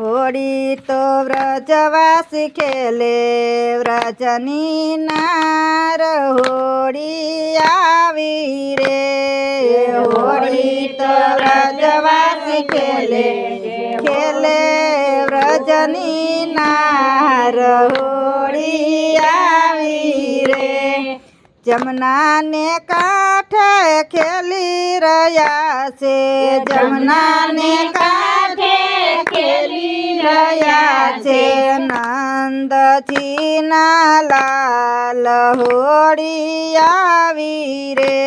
હોળી તો વ્રજવાસી ખેલે વ્રજની નાર હોળી આવી રે. હોળી તો વ્રજવાસી ખેલે ખેલે વ્રજની નાર હોળી આવી રે. જમનાને કાંઠે ખેલી રહ્યા છે જમનાને કાંઠે રહ્યા છે નંદજી ના લાલ હોળી આવી રે.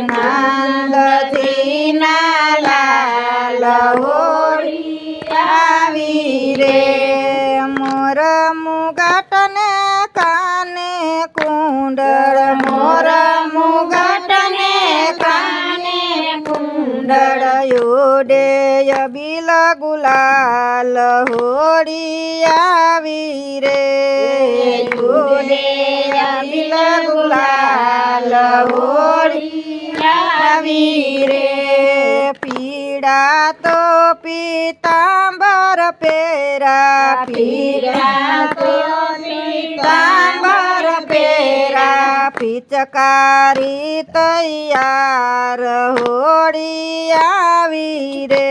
નંદજી ના લાલ હોળી આવી રે. મોર મુગાટને કાને કુંડળ મોર મુગાટને કાને કુંડળ યોડે બિલ ગુલાલ હોળી આવી રે. બિલ ગુલાલ હોળી આવી રે. પીડા તો પીતાંબર પેરા. પીડા તો પીતાંબર પેરા. પિચકારી તૈયાર હોળી આવી રે.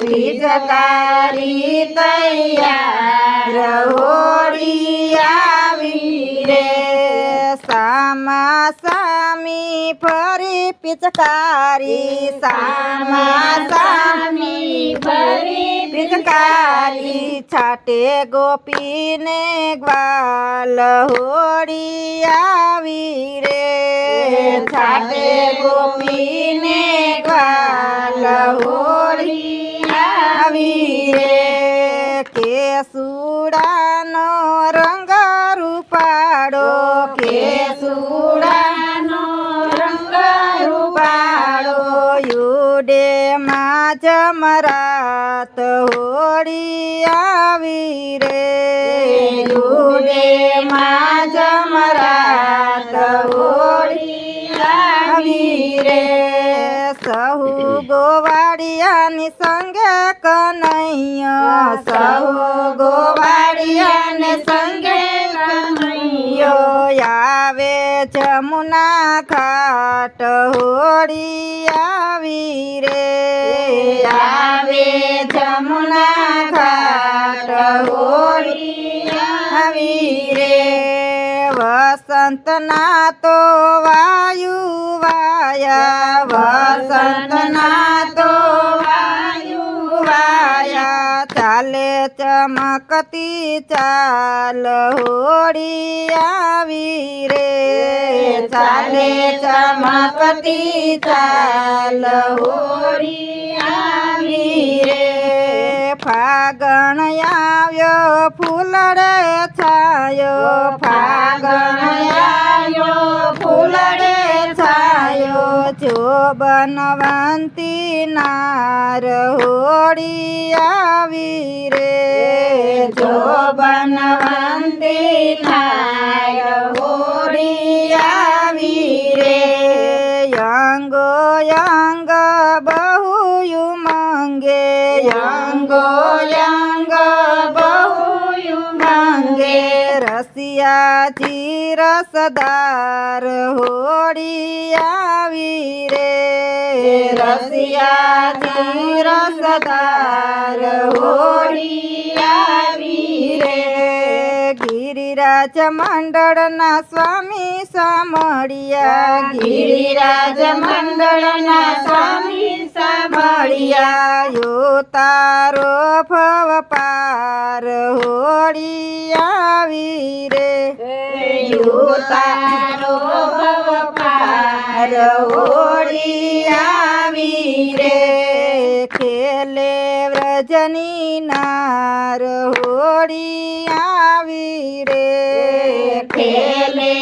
પિચકારી તૈયાર હોળી સામા સામી ફરી પિચકારી સામા સામી ફરી પિચકારી છાટે ગોપીને ગ્વાલ હોડી આવી રે. છાટે ગોપીને ગ્વાલ હોડી આવી રે. માં જમરાત હોળી આવી રે. યુડે માં જમરાત હોળી આવી રે. સહુ ગોવાડિયાની સંગે કનૈયા. સહુ ગોવાડિયાને સંગે જમુના ઘાટ હોળી આવી રે. આવે જમુના ઘાટ હોળી આવી રે. વસંતના તો વાયુ વાયા. વસંતના ચમકતી ચાલ હોળી આવી રે. ચાલે ચમકતી ચાલ હોળી આવી રે. ફાગણ આવ્યો ફૂલડે છાયો ફાગણ આવ્યો ફૂલડે છાયો જો બનવંતી નાર હોડી આવી રે. જો બનવંતી નાર હોડી આવી રે. યંગો યંગ બહુ મંગે. યંગો રસિયા રસદાર સદાર હોળી આવી રે. રસિયા રસદાર સદાર હોળી આવી રે. ગિરિરાજ મંડળના સ્વામી સામળિયા ગિરિરાજ મંડળના સ્વામી સામળિયા યો તારો ભવ પાર હોળી આવી રે. યો તારો ભવ પાર હોળી આવી રે. ખેલે વ્રજની નાર હોળી રે ખેલે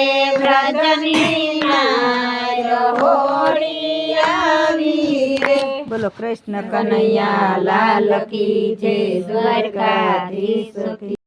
બોલો કૃષ્ણ કનૈયા લાલ કી જય દ્વારકાધીશ